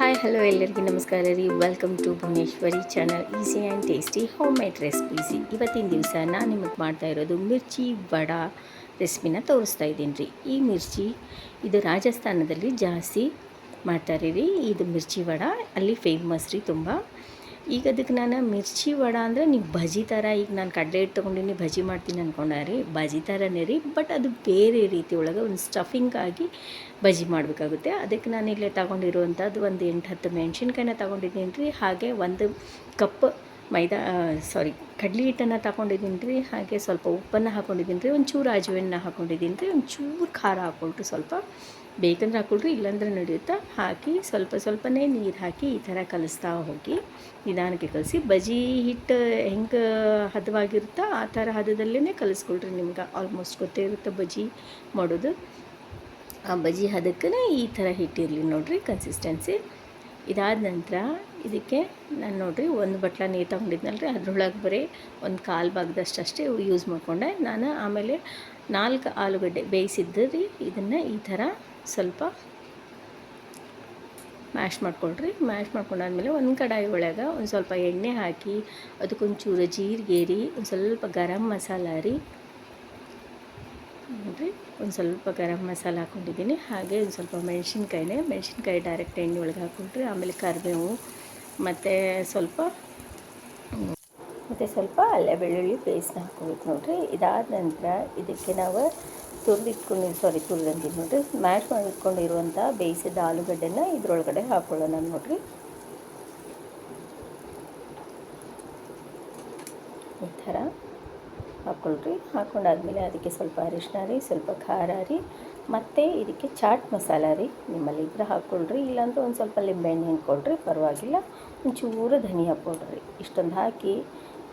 Hi hello ಎಲ್ಲರಿಗೂ ನಮಸ್ಕಾರ ರೀ. Welcome to Bhuvaneshwari channel easy and tasty home made ರೆಸಿಪೀಸಿ ಇವತ್ತಿನ ದಿವಸ ನಾನು ನಿಮಗೆ ಮಾಡ್ತಾ ಇರೋದು ಮಿರ್ಚಿ ವಡ ರೆಸಿಪಿನ ತೋರಿಸ್ತಾ ಇದ್ದೀನಿ ರೀ. ಈ ಮಿರ್ಚಿ ಇದು ರಾಜಸ್ಥಾನದಲ್ಲಿ ಜಾಸ್ತಿ ಮಾಡ್ತಾರೆ ರೀ. ಇದು ಮಿರ್ಚಿ ವಡ, ಅಲ್ಲಿ ಫೇಮಸ್ ರೀ ತುಂಬ. ಈಗ ಅದಕ್ಕೆ ನಾನು ಮಿರ್ಚಿ ವಡ ಅಂದರೆ ನೀವು ಬಜಿ ಥರ, ಈಗ ನಾನು ಕಡಲೆ ಹಿಟ್ಟು ತೊಗೊಂಡಿನಿ, ಬಜಿ ಮಾಡ್ತೀನಿ ಅಂದ್ಕೊಂಡ ರೀ. ಬಜಿ ಥರನೇ ರೀ, ಬಟ್ ಅದು ಬೇರೆ ರೀತಿ ಒಳಗೆ ಒಂದು ಸ್ಟಫಿಂಗ್ ಆಗಿ ಬಜಿ ಮಾಡಬೇಕಾಗುತ್ತೆ. ಅದಕ್ಕೆ ನಾನು ಇಲ್ಲೇ ತಗೊಂಡಿರುವಂಥದ್ದು ಒಂದು ಎಂಟು ಹತ್ತು ಮೆಣಸಿನ್ಕಾಯಿನ ತೊಗೊಂಡಿದ್ದೀನಿ ರೀ. ಹಾಗೆ ಒಂದು ಕಪ್ ಮೈದಾ ಸಾರಿ ಕಡ್ಲೆ ಹಿಟ್ಟನ್ನು ತಗೊಂಡಿದ್ದೀನಿ ರೀ. ಹಾಗೆ ಸ್ವಲ್ಪ ಉಪ್ಪನ್ನು ಹಾಕ್ಕೊಂಡಿದ್ದೀನಿ ರೀ. ಒಂಚೂರು ಅಜುವೆನ್ನ ಹಾಕ್ಕೊಂಡಿದ್ದೀನಿ ರೀ. ಒಂಚೂರು ಖಾರ ಹಾಕ್ಕೊಳ್ರಿ ಸ್ವಲ್ಪ ಬೇಕಂದ್ರೆ ಹಾಕ್ಕೊಳ್ರಿ, ಇಲ್ಲಾಂದ್ರೆ ನಡೆಯುತ್ತಾ? ಹಾಕಿ, ಸ್ವಲ್ಪ ಸ್ವಲ್ಪನೇ ನೀರು ಹಾಕಿ ಈ ಥರ ಕಲಿಸ್ತಾ ಹೋಗಿ, ನಿಧಾನಕ್ಕೆ ಕಲಿಸಿ. ಬಜಿ ಹಿಟ್ಟು ಹೆಂಗೆ ಹದವಾಗಿರುತ್ತೋ ಆ ಥರ ಹದದಲ್ಲೇ ಕಲಿಸ್ಕೊಳ್ರಿ ನಿಮ್ಗೆ. ಆಲ್ಮೋಸ್ಟ್ ಗೊತ್ತೇ ಇರುತ್ತೆ ಬಜಿ ಮಾಡೋದು. ಆ ಬಜಿ ಹದಕ್ಕೆ ಈ ಥರ ಹಿಟ್ಟಿರಲಿ ನೋಡಿರಿ ಕನ್ಸಿಸ್ಟೆನ್ಸಿ ಇದಾದ ನಂತರ ಇದಕ್ಕೆ ನಾನು ನೋಡಿರಿ ಒಂದು ಬಟ್ಲ ನೀರು ತೊಗೊಂಡಿದ್ನಲ್ರಿ, ಅದ್ರೊಳಗೆ ಬರೀ ಒಂದು ಕಾಲು ಭಾಗದಷ್ಟು ಯೂಸ್ ಮಾಡಿಕೊಂಡೆ. ನಾನು ಆಮೇಲೆ ನಾಲ್ಕು ಆಲೂಗಡ್ಡೆ ಬೇಯಿಸಿದ್ದು ರೀ, ಇದನ್ನು ಈ ಥರ ಸ್ವಲ್ಪ ಮ್ಯಾಶ್ ಮಾಡ್ಕೊಳ್ರಿ. ಮ್ಯಾಶ್ ಮಾಡ್ಕೊಂಡಾದ್ಮೇಲೆ ಒಂದು ಕಡಾಯಿ ಒಳಗೆ ಒಂದು ಸ್ವಲ್ಪ ಎಣ್ಣೆ ಹಾಕಿ, ಅದಕ್ಕೊಂಚೂರು ಜೀರಿಗೆ ರೀ ಒಂದು ಸ್ವಲ್ಪ ಗರಂ ಮಸಾಲ ರೀ. ನೋಡಿರಿ, ಒಂದು ಸ್ವಲ್ಪ ಗರಂ ಮಸಾಲ ಹಾಕ್ಕೊಂಡಿದ್ದೀನಿ ಹಾಗೆ ಒಂದು ಸ್ವಲ್ಪ ಮೆಣಸಿನ್ಕಾಯಿನೇ, ಮೆಣಸಿನ್ಕಾಯಿ ಡೈರೆಕ್ಟ್ ಎಣ್ಣೆ ಒಳಗೆ ಹಾಕ್ಕೊಂಡ್ರಿ ಆಮೇಲೆ ಕರಿಬೇವು ಮತ್ತು ಸ್ವಲ್ಪ ಮತ್ತು ಸ್ವಲ್ಪ ಅಲ್ಲೇ ಬೆಳ್ಳುಳ್ಳಿ ಪೇಸ್ಟ್ ಹಾಕ್ಕೊಬೇಕು ನೋಡಿರಿ. ಇದಾದ ನಂತರ ಇದಕ್ಕೆ ನಾವು ತುರಿದಿಟ್ಕೊಂಡು ಸಾರಿ ತುರಿದಂತೀವಿ ನೋಡಿರಿ. ಮ್ಯಾಶ್ ಮಾಡಿಟ್ಕೊಂಡಿರುವಂಥ ಬೇಯಿಸಿದ ಆಲೂಗಡ್ಡೆನ ಇದ್ರೊಳಗಡೆ ಹಾಕ್ಕೊಳ್ಳೋಣ ನೋಡಿರಿ. ಈ ಥರ ಹಾಕ್ಕೊಳ್ರಿ. ಹಾಕ್ಕೊಂಡಾದ್ಮೇಲೆ ಅದಕ್ಕೆ ಸ್ವಲ್ಪ ಅರಿಶಿನ ರೀ, ಸ್ವಲ್ಪ ಖಾರ ರೀ. ಮತ್ತು ಇದಕ್ಕೆ ಚಾಟ್ ಮಸಾಲ ರೀ. ನಿಮ್ಮಲ್ಲಿ ಇದ್ರೆ ಹಾಕ್ಕೊಳ್ರಿ, ಇಲ್ಲಾಂದ್ರೆ ಒಂದು ಸ್ವಲ್ಪ ಲಿಂಬೆಹಣ್ಣು ಕೊಡ್ರಿ, ಪರವಾಗಿಲ್ಲ. ಒಂಚೂರು ಧನಿಯಾ ಪೌಡ್ರಿ ಇಷ್ಟೊಂದು ಹಾಕಿ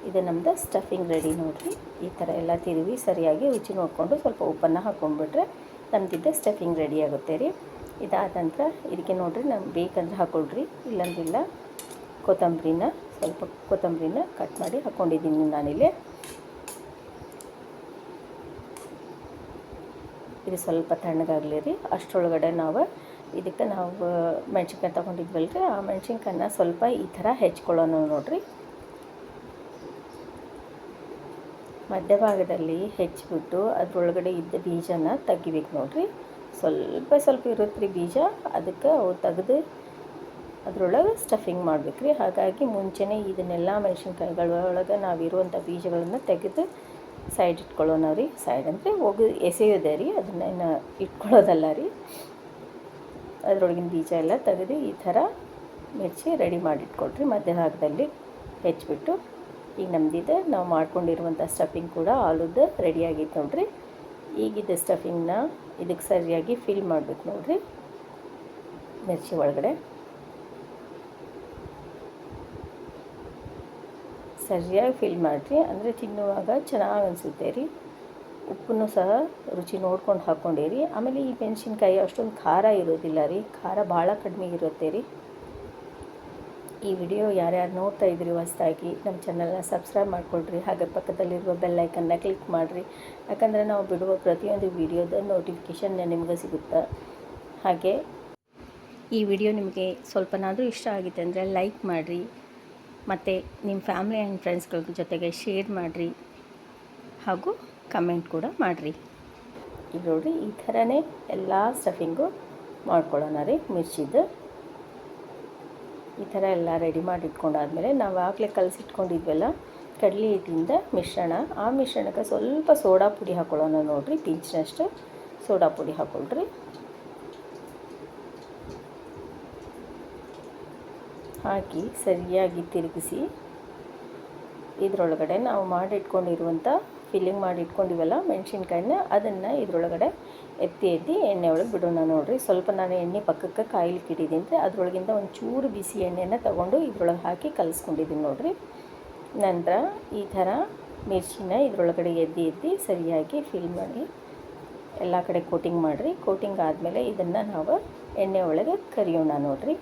ಇದು ನಮ್ಮದು ಸ್ಟಫಿಂಗ್ ರೆಡಿ ನೋಡಿರಿ. ಈ ಥರ ಎಲ್ಲ ತಿರುವಿ ಸರಿಯಾಗಿ ರುಚಿ ನೋಡಿಕೊಂಡು ಸ್ವಲ್ಪ ಉಪ್ಪನ್ನು ಹಾಕ್ಕೊಂಡ್ಬಿಟ್ರೆ ನಮ್ದಿದ್ದೆ ಸ್ಟಫಿಂಗ್ ರೆಡಿ ಆಗುತ್ತೆ ರೀ. ಇದಾದ ನಂತರ ಇದಕ್ಕೆ ನೋಡಿರಿ ನಮ್ಗೆ ಬೇಕಂದ್ರೆ ಹಾಕ್ಕೊಳ್ರಿ ಇಲ್ಲಂದಿಲ್ಲ ಕೊತ್ತಂಬರಿನ ಸ್ವಲ್ಪ ಕೊತ್ತಂಬರಿನ ಕಟ್ ಮಾಡಿ ಹಾಕ್ಕೊಂಡಿದ್ದೀನಿ ನಾನಿಲ್ಲಿ. ಇದು ಸ್ವಲ್ಪ ತಣ್ಣಗಾಗಲಿ ರೀ. ಅಷ್ಟರೊಳಗಡೆ ನಾವು ಇದಕ್ಕೆ ನಾವು ಮೆಣ್ಸಿನ್ಕಾಯಿ ತೊಗೊಂಡಿದ್ವಲ್ಲ ರೀ ಆ ಮೆಣ್ಸಿನ್ಕಾಯನ್ನ ಸ್ವಲ್ಪ ಈ ಥರ ಹೆಚ್ಕೊಳ್ಳೋಣ ನೋಡಿರಿ. ಮಧ್ಯಭಾಗದಲ್ಲಿ ಹೆಚ್ಚಿಬಿಟ್ಟು ಅದರೊಳಗಡೆ ಇದ್ದ ಬೀಜನ ತೆಗಿಬೇಕು ನೋಡಿರಿ. ಸ್ವಲ್ಪ ಸ್ವಲ್ಪ ಇರುತ್ತೆ ರೀ ಬೀಜ. ಅದಕ್ಕೆ ಅವು ತೆಗೆದು ಅದರೊಳಗೆ ಸ್ಟಫಿಂಗ್ ಮಾಡ್ಬೇಕು ಹಾಗಾಗಿ ಮುಂಚೆನೇ ಇದನ್ನೆಲ್ಲ ಮೆಣಸಿನ್ಕಾಯಿಗಳೊಳಗೆ ನಾವಿರುವಂಥ ಬೀಜಗಳನ್ನು ತೆಗೆದು ಸೈಡ್ ಇಟ್ಕೊಳ್ಳೋಣ ರೀ, ಸೈಡ್ ಅಂದರೆ ಹೋಗಿ ಎಸೆಯೋದೇ ರೀ ಅದನ್ನೇನು ಇಟ್ಕೊಳ್ಳೋದಲ್ಲ ರೀ. ಅದರೊಳಗಿನ ಬೀಜ ಎಲ್ಲ ತೆಗೆದು ಈ ಥರ ಮಿರ್ಚಿ ರೆಡಿ ಮಾಡಿಟ್ಕೊಳ್ರಿ, ಮಧ್ಯಭಾಗದಲ್ಲಿ ಹೆಚ್ಚಿಬಿಟ್ಟು. ಈಗ ನಮ್ದಿದೆ, ನಾವು ಮಾಡ್ಕೊಂಡಿರುವಂಥ ಸ್ಟಫಿಂಗ್ ಕೂಡ ಆಲೂದು ರೆಡಿಯಾಗಿತ್ತು ನೋಡಿರಿ. ಈಗಿದ್ದ ಸ್ಟಫಿಂಗ್ನ ಇದಕ್ಕೆ ಸರಿಯಾಗಿ ಫಿಲ್ ಮಾಡಬೇಕು ನೋಡಿರಿ, ಮಿರ್ಚಿ ಒಳಗಡೆ. ಸರಿಯಾಗಿ ಫಿಲ್ ಮಾಡಿರಿ, ಅಂದರೆ ತಿನ್ನುವಾಗ ಚೆನ್ನಾಗಿ ಅನಿಸುತ್ತೆ ರೀ. ಉಪ್ಪನ್ನು ಸಹ ರುಚಿ ನೋಡ್ಕೊಂಡು ಹಾಕ್ಕೊಂಡಿರಿ ಆಮೇಲೆ ಈ ಮೆಣಸಿನ್ಕಾಯಿ ಅಷ್ಟೊಂದು ಖಾರ ಇರೋದಿಲ್ಲ ರೀ. ಖಾರ ಭಾಳ ಕಡಿಮೆ ಇರುತ್ತೆ ರೀ. ಈ ವಿಡಿಯೋ ಯಾರ್ಯಾರು ನೋಡ್ತಾ ಇದ್ರಿ ಹೊಸ್ದಾಗಿ ನಮ್ಮ ಚಾನಲ್ನ ಸಬ್ಸ್ಕ್ರೈಬ್ ಮಾಡ್ಕೊಳ್ರಿ. ಹಾಗೆ ಪಕ್ಕದಲ್ಲಿರುವ ಬೆಲ್ಲೈಕನ್ನ ಕ್ಲಿಕ್ ಮಾಡಿರಿ. ಯಾಕಂದರೆ ನಾವು ಬಿಡುವ ಪ್ರತಿಯೊಂದು ವಿಡಿಯೋದ ನೋಟಿಫಿಕೇಷನ್ ನಿಮಗೆ ಸಿಗುತ್ತೆ? ಹಾಗೆ ಈ ವಿಡಿಯೋ ನಿಮಗೆ ಸ್ವಲ್ಪನಾದರೂ ಇಷ್ಟ ಆಗಿದೆ ಅಂದರೆ ಲೈಕ್ ಮಾಡಿರಿ. ಮತ್ತು ನಿಮ್ಮ ಫ್ಯಾಮಿಲಿ ಆ್ಯಂಡ್ ಫ್ರೆಂಡ್ಸ್ಗಳ ಜೊತೆಗೆ ಶೇರ್ ಮಾಡಿರಿ ಹಾಗೂ ಕಮೆಂಟ್ ಕೂಡ ಮಾಡಿರಿ. ನೋಡಿರಿ ಈ ಥರನೇ ಎಲ್ಲ ಸ್ಟಫಿಂಗು ಮಾಡ್ಕೊಳ್ಳೋಣ ರೀ, ಮಿರ್ಚಿದು. ಈ ಥರ ಎಲ್ಲ ರೆಡಿ ಮಾಡಿ ಇಟ್ಕೊಂಡಾದ್ಮೇಲೆ ನಾವು ಆಗಲೇ ಕಲಸಿಟ್ಕೊಂಡಿದ್ವಲ್ಲ, ಕಡಲೆ ಹಿಟ್ಟಿಂದ ಮಿಶ್ರಣ. ಆ ಮಿಶ್ರಣಕ್ಕೆ ಸ್ವಲ್ಪ ಸೋಡಾ ಪುಡಿ ಹಾಕ್ಕೊಳ್ಳೋಣ ನೋಡಿರಿ ಪಿಂಚಿನಷ್ಟು ಸೋಡಾ ಪುಡಿ ಹಾಕ್ಕೊಳ್ರಿ ಹಾಕಿ ಸರಿಯಾಗಿ ತಿರುಗಿಸಿ ಇದರೊಳಗಡೆ ನಾವು ಮಾಡಿಟ್ಕೊಂಡಿರುವಂಥ ಫಿಲ್ಲಿಂಗ್ ಮಾಡಿ ಇಟ್ಕೊಂಡಿವಲ್ಲ ಮೆಣಸಿನ್ಕಾಯಿನ, ಅದನ್ನು ಇದರೊಳಗಡೆ ಎತ್ತಿ ಎತ್ತಿ ಎಣ್ಣೆ ಒಳಗೆ ಬಿಡೋಣ ನೋಡಿರಿ. ಸ್ವಲ್ಪ ನಾನು ಎಣ್ಣೆ ಪಕ್ಕಕ್ಕೆ ಕಾಯಿಲಿ ಇಟ್ಟಿದ್ದೀನಿ ಅಂದರೆ ಅದರೊಳಗಿಂದ ಒಂದು ಚೂರು ಬಿಸಿ ಎಣ್ಣೆಯನ್ನು ತಗೊಂಡು ಇದರೊಳಗೆ ಹಾಕಿ ಕಲಿಸ್ಕೊಂಡಿದ್ದೀನಿ ನೋಡಿರಿ. ನಂತರ ಈ ಥರ ಮಿರ್ಚಿನ ಇದರೊಳಗಡೆ ಎದ್ದಿ ಎದ್ದಿ ಸರಿಯಾಗಿ ಫಿಲ್ ಮಾಡಿ ಎಲ್ಲ ಕಡೆ ಕೋಟಿಂಗ್ ಮಾಡಿರಿ. ಕೋಟಿಂಗ್ ಆದಮೇಲೆ ಇದನ್ನು ನಾವು ಎಣ್ಣೆ ಒಳಗೆ ಕರಿಯೋಣ ನೋಡಿರಿ.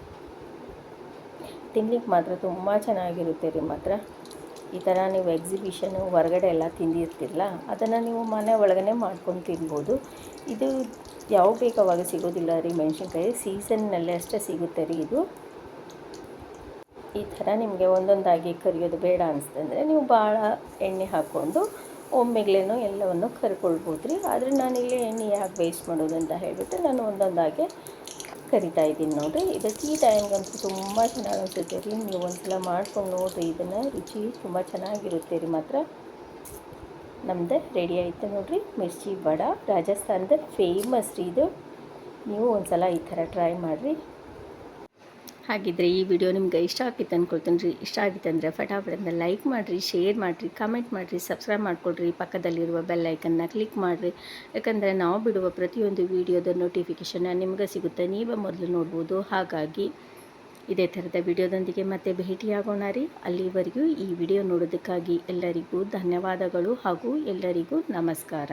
ತಿನ್ಲಿಕ್ಕೆ ಮಾತ್ರ ತುಂಬ ಚೆನ್ನಾಗಿರುತ್ತೆ ರೀ ಮಾತ್ರ. ಈ ಥರ ನೀವು ಎಕ್ಸಿಬಿಷನು ಹೊರಗಡೆ ಎಲ್ಲ ತಿಂದಿರ್ತಿರಲ್ಲ, ಅದನ್ನು ನೀವು ಮನೆ ಒಳಗನೆ ಮಾಡ್ಕೊಂಡು ತಿನ್ಬೋದು. ಇದು ಯಾವ ಬೇಕಾವಾಗ ಸಿಗೋದಿಲ್ಲ ರೀ ಮೆಣಸಿನ್ಕಾಯಿ ಸೀಸನ್ನಲ್ಲೇ ಅಷ್ಟೇ ಸಿಗುತ್ತೆ ರೀ ಇದು. ಈ ಥರ ನಿಮಗೆ ಒಂದೊಂದಾಗಿ ಕರಿಯೋದು ಬೇಡ ಅನಿಸ್ತಂದರೆ ನೀವು ಭಾಳ ಎಣ್ಣೆ ಹಾಕ್ಕೊಂಡು ಒಮ್ಮೆಗ್ಲೇನೋ ಎಲ್ಲವನ್ನು ಕರ್ಕೊಳ್ಬೋದು ರೀ. ಆದರೆ ನಾನಿಲ್ಲಿ ಎಣ್ಣೆ ಯಾಕೆ ವೇಸ್ಟ್ ಮಾಡೋದು ಅಂತ ಹೇಳಿಬಿಟ್ಟು ನಾನು ಒಂದೊಂದಾಗೆ ಕರಿತಾ ಇದ್ದೀನಿ ನೋಡಿರಿ ಇದಕ್ಕೆ ಟೀ ಟೈಮ್ಗಂತೂ ತುಂಬ ಚೆನ್ನಾಗಿ ಅನಿಸುತ್ತೆ ರೀ. ನೀವು ಒಂದ್ಸಲ ಮಾಡ್ಕೊಂಡು ನೋಡಿರಿ, ಇದನ್ನು ರುಚಿ ತುಂಬ ಚೆನ್ನಾಗಿರುತ್ತೆ ರೀ ಮಾತ್ರ. ನಮ್ಮದು ರೆಡಿ ಆಯಿತು ನೋಡಿರಿ. ಮಿರ್ಚಿ ವಡ, ರಾಜಸ್ಥಾನದ ಫೇಮಸ್ ರೀ ಇದು. ನೀವು ಒಂದ್ಸಲ ಈ ಥರ ಟ್ರೈ ಮಾಡಿರಿ. ಹಾಗಿದ್ರೆ ಈ ವಿಡಿಯೋ ನಿಮ್ಗೆ ಇಷ್ಟ ಆಗಿತ್ತು ಅಂದ್ಕೊಳ್ತೀನಿ ರೀ ಇಷ್ಟ ಆಗಿತ್ತು ಅಂದರೆ ಫಟಾಫಟನ್ನ ಲೈಕ್ ಮಾಡಿರಿ ಶೇರ್ ಮಾಡಿರಿ ಕಮೆಂಟ್ ಮಾಡಿರಿ ಸಬ್ಸ್ಕ್ರೈಬ್ ಮಾಡ್ಕೊಳ್ರಿ. ಪಕ್ಕದಲ್ಲಿರುವ ಬೆಲ್ ಐಕನ್ನ ಕ್ಲಿಕ್ ಮಾಡಿರಿ. ಯಾಕಂದರೆ ನಾವು ಬಿಡುವ ಪ್ರತಿಯೊಂದು ವಿಡಿಯೋದ ನೋಟಿಫಿಕೇಷನ್ ನಿಮ್ಗೆ ಸಿಗುತ್ತೆ. ನೀವೇ ಮೊದಲು ನೋಡ್ಬೋದು. ಹಾಗಾಗಿ ಇದೇ ಥರದ ವಿಡಿಯೋದೊಂದಿಗೆ ಮತ್ತೆ ಭೇಟಿಯಾಗೋಣ ರೀ. ಅಲ್ಲಿವರೆಗೂ ಈ ವಿಡಿಯೋ ನೋಡೋದಕ್ಕಾಗಿ ಎಲ್ಲರಿಗೂ ಧನ್ಯವಾದಗಳು ಹಾಗೂ ಎಲ್ಲರಿಗೂ ನಮಸ್ಕಾರ.